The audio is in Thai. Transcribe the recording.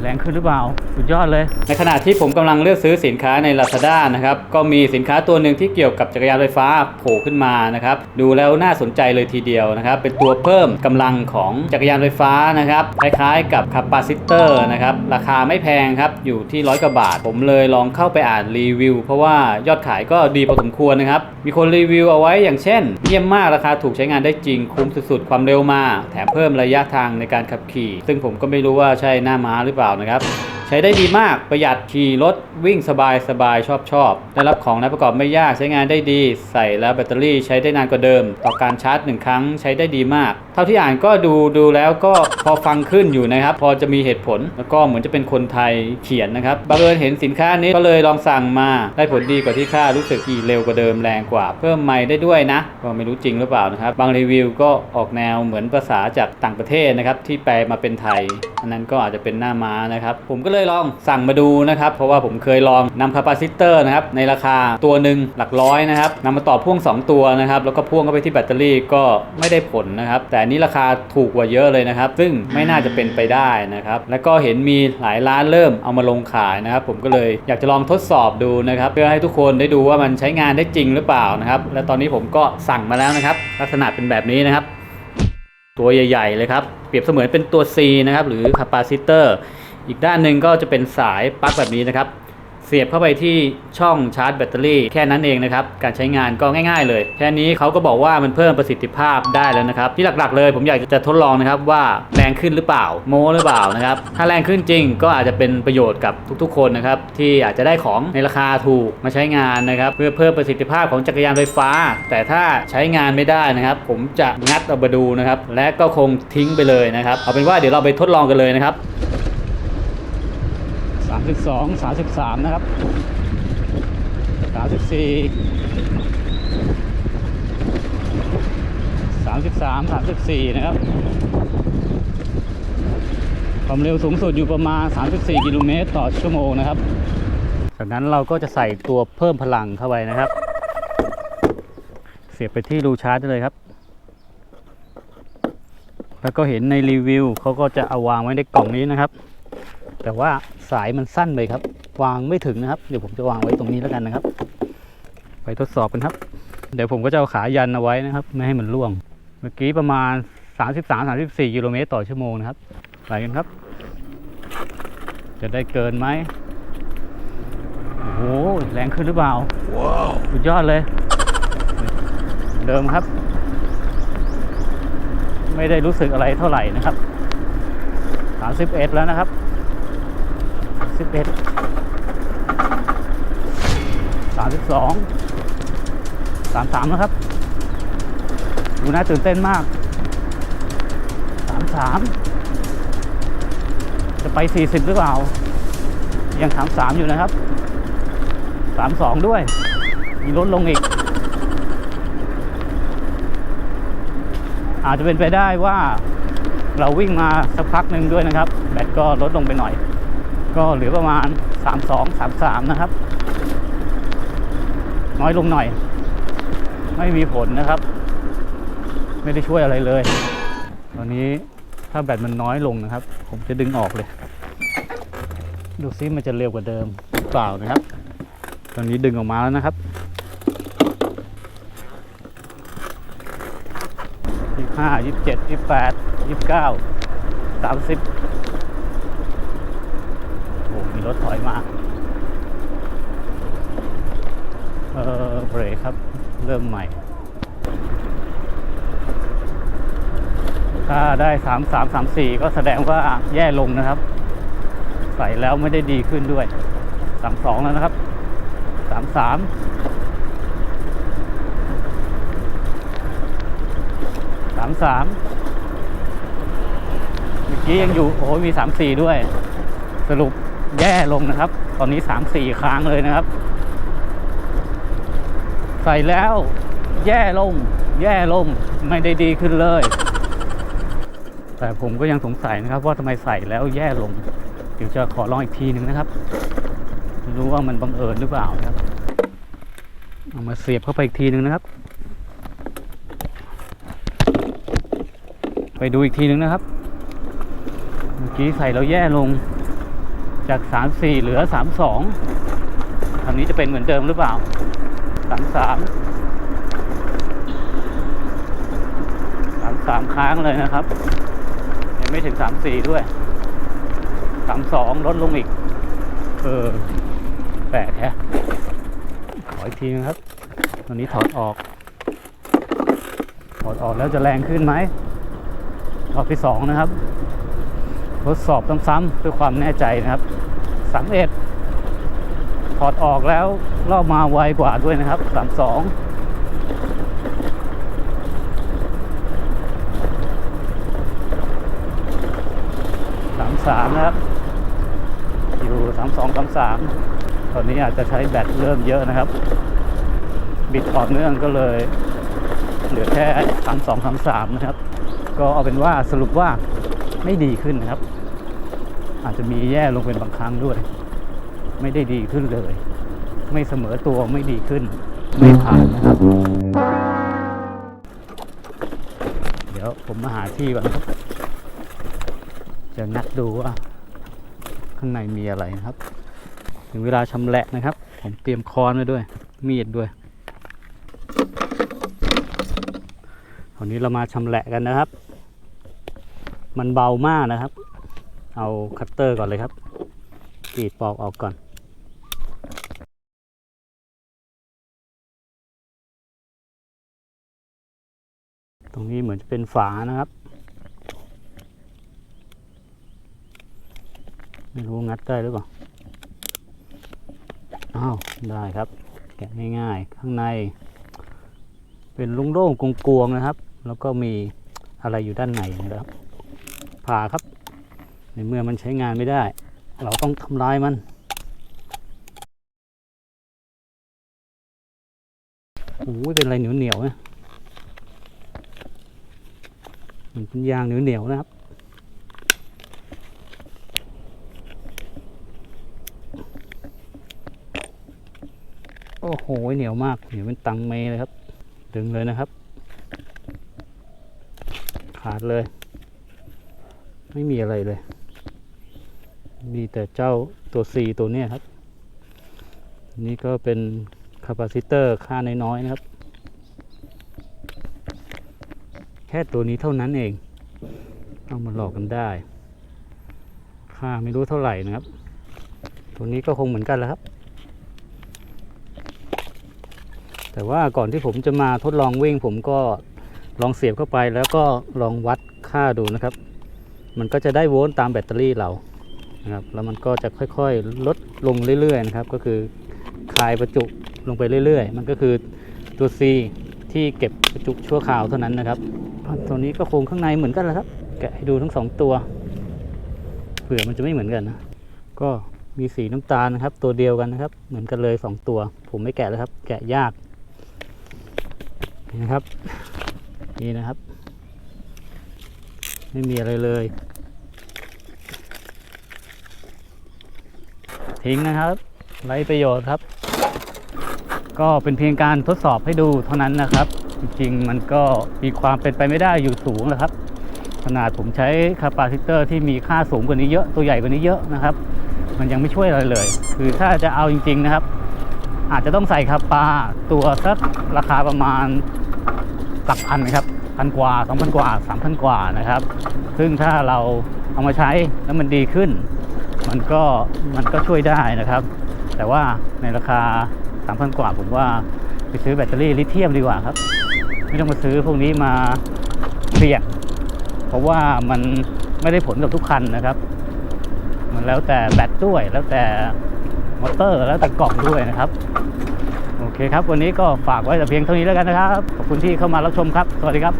แรงขึ้นหรือเปล่า สุดยอดเลย ในขณะที่ผมกำลังเลือกซื้อสินค้าใน Lazada นะครับ ก็มีสินค้าตัวหนึ่งที่เกี่ยวกับจักรยานไฟฟ้าโผล่ขึ้นมานะครับ ดูแล้วน่าสนใจเลยทีเดียวนะครับ เป็นตัวเพิ่มกำลังของจักรยานไฟฟ้านะครับ คล้ายๆกับคาปาซิเตอร์นะครับ ราคาไม่แพงครับ อยู่ที่ร้อยกว่าบาท ผมเลยลองเข้าไปอ่านรีวิว เพราะว่ายอดขายก็ดีพอสมควรนะครับ มีคนรีวิวเอาไว้อย่างเช่น เยี่ยมมากราคาถูกใช้งานได้จริงคุ้มสุดๆ ความเร็วมา แถมเพิ่มระยะทางในการขับขี่ ซึ่งผมก็ไม่รู้ว่าใช่หน้ามาหรือเปล่านะครับ ใช้ได้ดีมากประหยัดขี่รถวิ่งสบายสบายชอบชอบได้รับของและประกอบไม่ยากใช้งานได้ดี ใส่แล้วแบตเตอรี่ใช้ได้นานกว่าเดิม ต่อการชาร์จหนึ่งครั้งใช้ได้ดีมาก เท่าที่อ่านก็ดูดูแล้วก็พอฟังขึ้นอยู่นะครับ พอจะมีเหตุผลแล้วก็เหมือนจะเป็นคนไทยเขียนนะครับบังเอิญเห็นสินค้านี้ก็เลยลองสั่งมาได้ผลดีกว่าที่คาดรู้สึกขี่เร็วกว่าเดิมแรงกว่า เพิ่มไมล์ได้ด้วยนะก็ไม่รู้จริงหรือเปล่านะครับบางรีวิวก็ออกแนวเหมือนภาษาจากต่างประเทศนะครับที่แปลมาเป็นไทยอันนั้นก็อาจจะเป็นหน้าม้านะครับ ผมก็เลยลองสั่งมาดูนะครับ เพราะว่าผมเคยลองนำคาปาซิเตอร์นะครับในราคาตัวหนึ่งหลักร้อยนะครับนำมาต่อพ่วง 2 ตัวนะครับ แล้วก็พ่วงเข้าไปที่แบตเตอรี่ก็ไม่ได้ผลนะครับ แต่อันนี้ราคาถูกกว่าเยอะเลยนะครับ ซึ่งไม่น่าจะเป็นไปได้นะครับ แล้วก็เห็นมีหลายร้านเริ่มเอามาลงขายนะครับ ผมก็เลยอยากจะลองทดสอบดูนะครับเพื่อให้ทุกคนได้ดูว่ามันใช้งานได้จริงหรือเปล่านะครับ และตอนนี้ผมก็สั่งมาแล้วนะครับ ลักษณะเป็นแบบนี้นะครับ ตัวใหญ่ ๆ เลยครับ เปรียบเสมือนเป็นตัว C นะครับ หรือคาปาซิเตอร์ อีกด้านหนึ่งก็จะเป็นสายปลั๊กแบบนี้นะครับ เสียบเข้าไปที่ช่องชาร์จแบตเตอรี่แค่นั้นเองนะครับ การใช้งานก็ง่าย ๆ เลย แค่นี้เขาก็บอกว่ามันเพิ่มประสิทธิภาพได้แล้วนะครับ ที่หลักๆ เลยผมอยากจะทดลองนะครับว่าแรงขึ้นหรือเปล่าโมหรือเปล่านะครับ ถ้าแรงขึ้นจริงก็อาจจะเป็นประโยชน์กับทุกๆ คนนะครับที่อาจจะได้ของในราคาถูกมาใช้งานนะครับ เพื่อเพิ่มประสิทธิภาพของจักรยานไฟฟ้า แต่ถ้าใช้งานไม่ได้นะครับ ผมจะงัดเอามาดูนะครับ และก็คงทิ้งไปเลยนะครับเอาเป็นว่าเดี๋ยวเราไปทดลองกันเลยนะครับ 32 33 นะครับ 34 33 34 นะครับ ความเร็วสูงสุดอยู่ประมาณ 34 กิโลเมตรต่อชั่วโมงนะครับ จากนั้นเราก็จะใส่ตัวเพิ่มพลังเข้าไปนะครับ เสียบไปที่รูชาร์จได้เลยครับแล้วก็เห็นในรีวิวเขาก็จะเอาวางไว้ในกล่องนี้นะครับ แต่ว่าสายมันสั้นเลยครับ วางไม่ถึงนะครับ เดี๋ยวผมจะวางไว้ตรงนี้แล้วกันนะครับ ไปทดสอบกันครับ เดี๋ยวผมก็จะเอาขายันเอาไว้นะครับ ไม่ให้มันร่วง เมื่อกี้ประมาณ 33-34กิโลเมตรต่อชั่วโมงนะครับไปกันครับ จะได้เกินไหมโอ้โหแรงขึ้นหรือเปล่าว้าวสุดยอดเลย เดิมครับ ไม่ได้รู้สึกอะไรเท่าไหร่นะครับ 31 แล้วนะครับ 31 32 33นะครับ ดูน่าตื่นเต้นมาก33จะไป40หรือเปล่า ยัง33อยู่นะครับ32ด้วย มีลดลงอีก อาจจะเป็นไปได้ว่าเราวิ่งมาสักพักหนึ่งด้วยนะครับ แบตก็ลดลงไปหน่อย ก็เหลือประมาณ 32 33 นะครับ น้อยลงหน่อย ไม่มีผลนะครับ ไม่ได้ช่วยอะไรเลย ตอนนี้ถ้าแบตมันน้อยลงนะครับ ผมจะดึงออกเลย ดูซิมันจะเร็วกว่าเดิมหรือเปล่านะครับ ตอนนี้ดึงออกมาแล้วนะครับยี่ห้ายี่สิบเจ็ดยี่สิบแปดยี่สิบเก้าสามสิบ รถถอยมา เออเบรกครับ เริ่มใหม่ ถ้าได้สามสามสามสี่ก็แสดงว่าแย่ลงนะครับ ใส่แล้วไม่ได้ดีขึ้นด้วยสามสองแล้วนะครับสามสามสามสามเมื่อกี้ยังอยู่ โอ้ยมีสามสี่ด้วย สรุป แย่ลงนะครับ ตอนนี้สามสี่ค้างเลยนะครับ ใส่แล้ว แย่ลง แย่ลงไม่ได้ดีขึ้นเลย แต่ผมก็ยังสงสัยนะครับ ว่าทำไมใส่แล้วแย่ลง เดี๋ยวจะขอลองอีกทีหนึ่งนะครับ รู้ว่ามันบังเอิญหรือเปล่านะครับ เอามาเสียบเข้าไปอีกทีหนึ่งนะครับ ไปดูอีกทีหนึ่งนะครับ เมื่อกี้ใส่เราแย่ลง จาก 3 4 เหลือ 3 2คำนี้จะเป็นเหมือนเดิมหรือเปล่า 3 3 3 3 ค้างเลยนะครับ ยังไม่ถึง 3 4 ด้วย 3 2 ลดลงอีก เออแปลกแฮะขออีกทีนะครับตัวนี้ถอดออก ถอดออกแล้วจะแรงขึ้นไหมรอบที่สองนะครับ ทดสอบซ้ำๆเพื่อความแน่ใจนะครับ สามเอ็ดถอดออกแล้วรอบมาไวกว่าด้วยนะครับสามสองสามสามนะครับ อยู่สามสองสามสามตอนนี้อาจจะใช้แบตเริ่มเยอะนะครับ บิดต่อเนื่องก็เลยเหลือแค่สามสองสามสามนะครับ ก็เอาเป็นว่าสรุปว่าไม่ดีขึ้นนะครับ อาจจะมีแย่ลงเป็นบางครั้งด้วย ไม่ได้ดีขึ้นเลย ไม่เสมอตัวไม่ดีขึ้น ไม่ผ่านนะครับ เดี๋ยวผมมาหาที่ก่อนนะครับจะงัดดูว่า ข้างในมีอะไรนะครับ ถึงเวลาชำแหละนะครับ ผมเตรียมค้อนไว้ด้วย มีดด้วยวันนี้เรามาชำแหละกันนะครับ มันเบามากนะครับ เอาคัตเตอร์ก่อนเลยครับกรีดปอกออกก่อนตรงนี้เหมือนจะเป็นฝานะครับ ไม่รู้งัดได้หรือเปล่า อ้าว ได้ครับ แกะง่ายๆ ข้างใน เป็นโล่งๆกวงๆนะครับ แล้วก็มีอะไรอยู่ด้านในนะครับ ผ่าครับ ในเมื่อมันใช้งานไม่ได้ เราต้องทำลายมัน โอ้ยเป็นอะไรเหนียวเหนียวนะมันเป็นยางเหนียวเหนียวนะครับโอ้โหเหนียวมากเหนียวเป็นตังเมเลยครับ ดึงเลยนะครับ ขาดเลย ไม่มีอะไรเลย มีแต่เจ้าตัว C ตัวนี้ครับ นี่ก็เป็นคาปาซิเตอร์ค่าน้อยๆนะครับ แค่ตัวนี้เท่านั้นเอง เอามาหลอกกันได้ ค่าไม่รู้เท่าไหร่นะครับ ตัวนี้ก็คงเหมือนกันแหล้วครับ แต่ว่าก่อนที่ผมจะมาทดลองวิ่งผมก็ลองเสียบเข้าไปแล้วก็ลองวัดค่าดูนะครับ มันก็จะได้โวลต์ตามแบตเตอรี่เรา นะครับแล้วมันก็จะค่อยๆลดลงเรื่อยๆนะครับ ก็คือคลายประจุลงไปเรื่อยๆ มันก็คือตัว C ที่เก็บประจุชั่วคราวเท่านั้นนะครับตัวนี้ก็โครงข้างในเหมือนกันแหละครับ แกะให้ดูทั้งสองตัวเผื่อมันจะไม่เหมือนกันนะก็มีสีน้ำตาลนะครับ ตัวเดียวกันนะครับ เหมือนกันเลยสองตัว ผมไม่แกะแล้วครับ แกะยากนี่นะครับ นี่นะครับ ไม่มีอะไรเลย ทิ้งนะครับไร้ประโยชน์ครับ ก็เป็นเพียงการทดสอบให้ดูเท่านั้นนะครับ จริงๆ มันก็มีความเป็นไปไม่ได้อยู่สูงนะครับ ขนาดผมใช้คาปาซิเตอร์ที่มีค่าสูงกว่านี้เยอะตัวใหญ่กว่านี้เยอะนะครับ มันยังไม่ช่วยอะไรเลย คือถ้าจะเอาจริง ๆนะครับ อาจจะต้องใส่คาปาตัวสักราคาประมาณหลักพันนะครับพันกว่าสองพันกว่าสามพันกว่านะครับ ซึ่งถ้าเราเอามาใช้แล้วมันดีขึ้น มันก็มันก็ช่วยได้นะครับ แต่ว่าในราคา3,000กว่าผมว่าไปซื้อแบตเตอรี่ลิเธียมดีกว่าครับ ไม่ต้องมาซื้อพวกนี้มาเสี่ยง เพราะว่ามันไม่ได้ผลกับทุกคันนะครับ มันแล้วแต่แบตด้วย แล้วแต่มอเตอร์แล้วแต่กล่องด้วยนะครับ โอเคครับ วันนี้ก็ฝากไว้แต่เพียงเท่านี้แล้วกันนะครับ ขอบคุณที่เข้ามารับชมครับ สวัสดีครับ